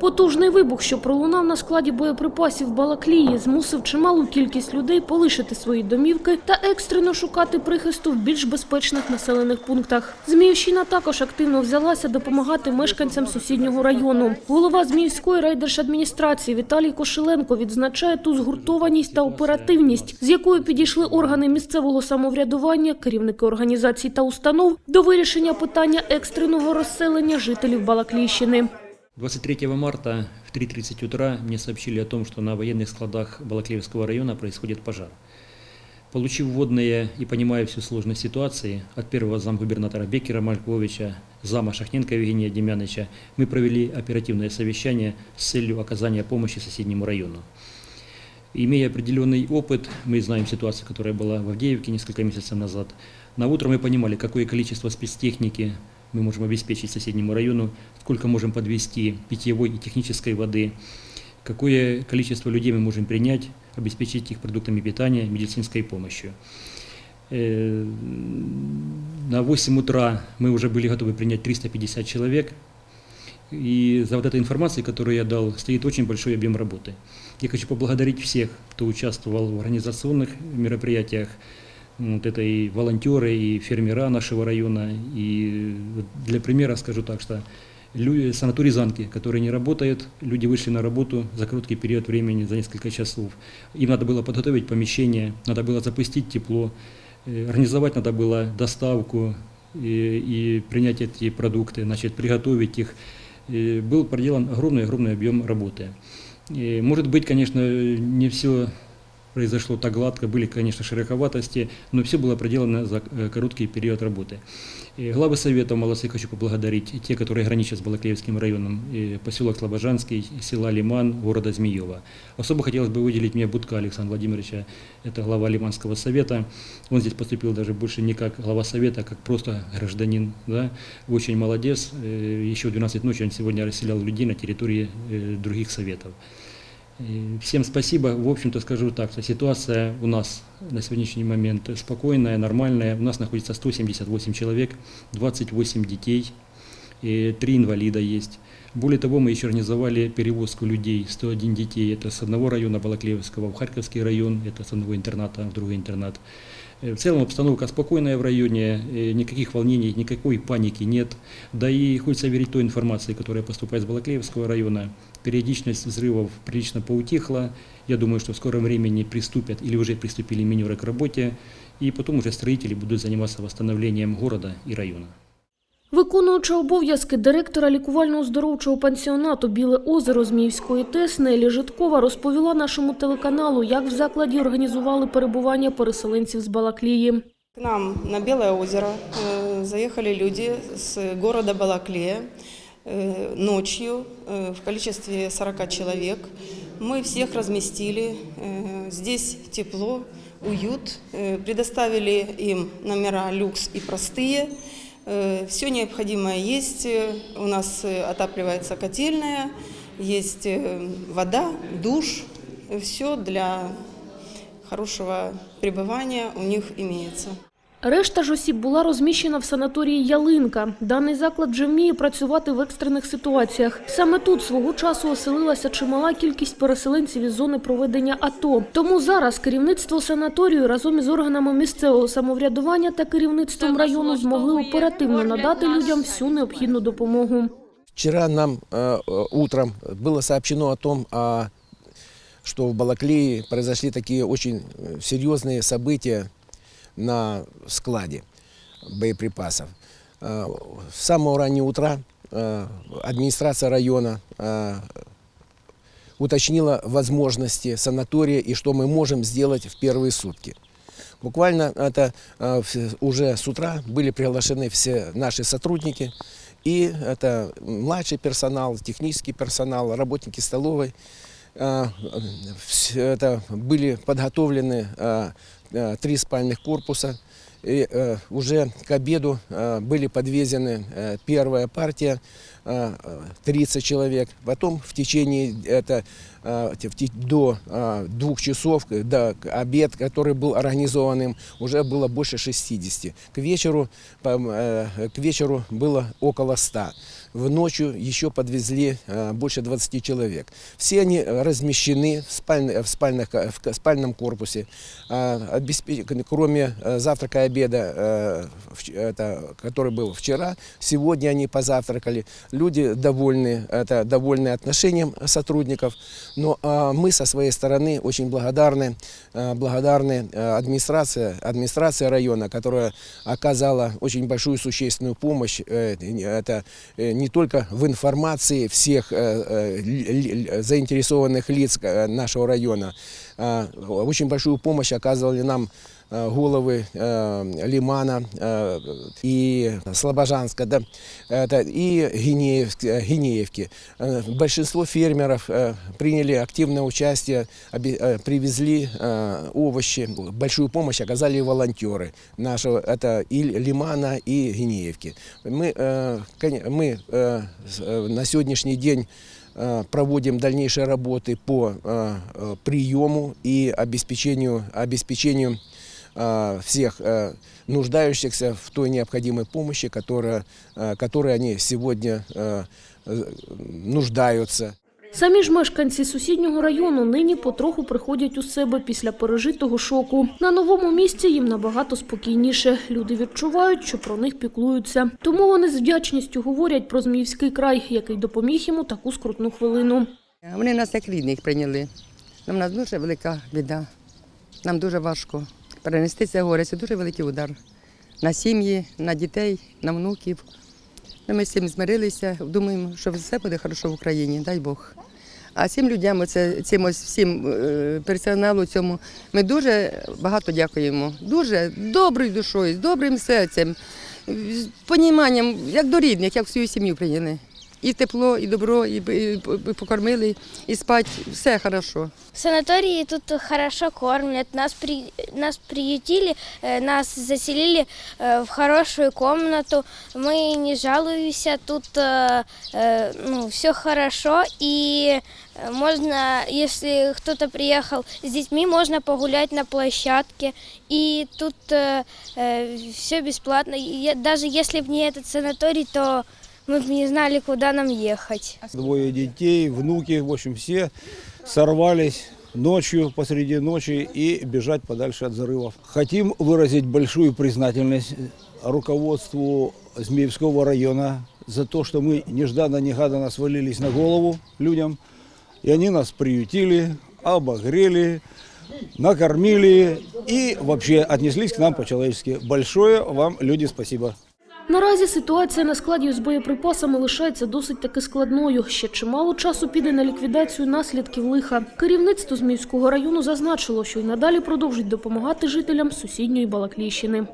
Потужний вибух, що пролунав на складі боєприпасів Балаклії, змусив чималу кількість людей полишити свої домівки та екстрено шукати прихисту в більш безпечних населених пунктах. Зміївщина також активно взялася допомагати мешканцям сусіднього району. Голова Зміївської райдержадміністрації Віталій Кошеленко відзначає ту згуртованість та оперативність, з якою підійшли органи місцевого самоврядування, керівники організацій та установ до вирішення питання екстреного розселення жителів Балаклійщини. 23 марта в 3.30 утра мне сообщили о том, что на военных складах Балаклеевского района происходит пожар. Получив вводные и понимая всю сложность ситуации, от первого замгубернатора Бекера Мальковича, зама Шахненко Евгения Демьяныча, мы провели оперативное совещание с целью оказания помощи соседнему району. Имея определенный опыт, мы знаем ситуацию, которая была в Авдеевке несколько месяцев назад. На утро мы понимали, какое количество спецтехники мы можем обеспечить соседнему району, сколько можем подвести питьевой и технической воды, какое количество людей мы можем принять, обеспечить их продуктами питания, медицинской помощью. Э, На 8 утра мы уже были готовы принять 350 человек, и за вот этой информацией, которую я дал, стоит очень большой объем работы. Я хочу поблагодарить всех, кто участвовал в организационных мероприятиях. Вот это и волонтеры, и фермера нашего района. И для примера скажу так, что лю- санаторий Занки, который не работает, люди вышли на работу за короткий период времени, за несколько часов. Им надо было подготовить помещение, надо было запустить тепло, э, организовать надо было доставку и, и принять эти продукты, значит, приготовить их. Э, Был проделан огромный-огромный объем работы. И, Может быть, конечно, не все произошло так гладко, были, конечно, широковатости, но все было проделано за э, короткий период работы. И главы совета молодцы хочу поблагодарить, те, которые граничат с Балаклеевским районом, поселок Слобожанский, села Лиман, города Змеева. Особо хотелось бы выделить мне Будка Александра Владимировича, это глава Лиманского совета. Он здесь поступил даже больше не как глава совета, а как просто гражданин. Да? Очень молодец. Э, Еще в 12 ночи он сегодня расселял людей на территории э, других советов. Всем спасибо. В общем-то скажу так, что ситуация у нас на сегодняшний момент спокойная, нормальная. У нас находится 178 человек, 28 детей, и 3 инвалида есть. Более того, мы еще организовали перевозку людей, 101 детей, это с одного района Балаклеевского в Харьковский район, это с одного интерната в другой интернат. Э, В целом обстановка спокойная в районе, э, никаких волнений, никакой паники нет. Да и хочется верить той информации, которая поступает с Балаклеевского района. Периодичность взрывов прилично поутихла. Я думаю, что в скором времени приступят или уже приступили минеры к работе. И потом уже строители будут заниматься восстановлением города и района. Виконуюча обов'язки директора лікувально-оздоровчого пансіонату Біле озеро Зміївської ТЕС Нелі Житкова розповіла нашому телеканалу, як в закладі організували перебування переселенців з Балаклії. К нам на Белое озеро э, заехали люди с города Балаклея э, ночью э, в количестве 40 человек. Мы всех разместили. э, Здесь тепло, уют. Э, Предоставили им номера люкс и простые. Все необходимое есть. Э, У нас э, отапливается котельная, есть э, вода, душ. Все для хорошего пребывания у них имеется. Решта ж осіб була розміщена в санаторії Ялинка. Даний заклад вже вміє працювати в екстрених ситуаціях. Саме тут свого часу оселилася чимала кількість переселенців із зони проведення АТО. Тому зараз керівництво санаторію разом із органами місцевого самоврядування та керівництвом району змогли оперативно надати людям всю необхідну допомогу. Вчера нам э, э, утром было сообщено о том, а, что в Балаклее произошли такие очень э, серьезные события на складе боеприпасов. Э, С самого раннего утра э, администрация района э, уточнила возможности санатория и что мы можем сделать в первые сутки. Буквально это уже с утра были приглашены все наши сотрудники, и это младший персонал, технический персонал, работники столовой. Вс- Это были подготовлены э, э, три спальных корпуса. И э, уже к обеду были подвезены э, первая партия, 30 человек. Потом в течение это, э, до э, двух часов, э, до обед, который был организован им, уже было больше 60. К вечеру, э, к вечеру было около 100. в ночью еще подвезли э, больше 20 человек. Все они э, размещены в, спаль- в спальных, э, в спальном корпусе. А, Кроме э, завтрака и обеда, э, который был вчера, сегодня они позавтракали. Люди довольны, это довольны отношением сотрудников. Но а, мы со своей стороны очень благодарны, э, благодарны администрации, администрации района, которая оказала очень большую существенную помощь. э, Это э, не только в информации всех э, заинтересованных лиц нашего района. а, Очень большую помощь оказывали нам головы Лимана и Слобожанска, да, это, и Гинеевки. Большинство фермеров приняли активное участие, привезли овощи. Большую помощь оказали волонтеры нашего, это и Лимана, и Гинеевки. Мы, э, мы э, э, на сегодняшний день проводим дальнейшие работы по приему и обеспечению, обеспечению всех э, нуждающихся в той необходимой помощи, которая, э, которой они сегодня э, э, нуждаются. Самі ж мешканці сусіднього району нині потроху приходять у себе після пережитого шоку. На новому місці їм набагато спокійніше. Люди відчувають, що про них піклуються. Тому вони з вдячністю говорять про Зміївський край, який допоміг їм у таку скрутну хвилину. Вони нас як рідних прийняли. У нас дуже велика біда. Нам дуже важко перенести це горе. Це дуже великий удар на сім'ї, на дітей, на внуків. Ну, Ми з цим змирилися, думаємо, що все буде добре в Україні, дай Бог. А цим людям, оце, цим ось всім е, персоналу цьому, ми дуже багато дякуємо. Дуже доброю душою, з добрим серцем, з поніманням, як до рідних, як в свою сім'ю прийняли І тепло, і добро, і, і, і покормили, і спать, все хорошо. В санатории тут хорошо кормят, нас, при, нас приютили, э, нас заселили э, в хорошую комнату, мы не жалуемся, тут э, э, ну, все хорошо, и э, можно, если кто-то приехал с детьми, можно погулять на площадке, и тут все бесплатно, И я- даже если бы не этот санаторий, то мы не знали, куда нам ехать. Двое детей, внуки, в общем, все сорвались ночью, посреди ночи и бежать подальше от взрывов. Хотим выразить большую признательность руководству Змеевского района за то, что мы нежданно-негаданно свалились на голову людям. И они нас приютили, обогрели, накормили и вообще отнеслись к нам по-человечески. Большое вам, люди, спасибо. Наразі ситуація на складі з боєприпасами лишається досить таки складною. Ще чимало часу піде на ліквідацію наслідків лиха. Керівництво Зміївського району зазначило, що й надалі продовжить допомагати жителям сусідньої Балакліщини.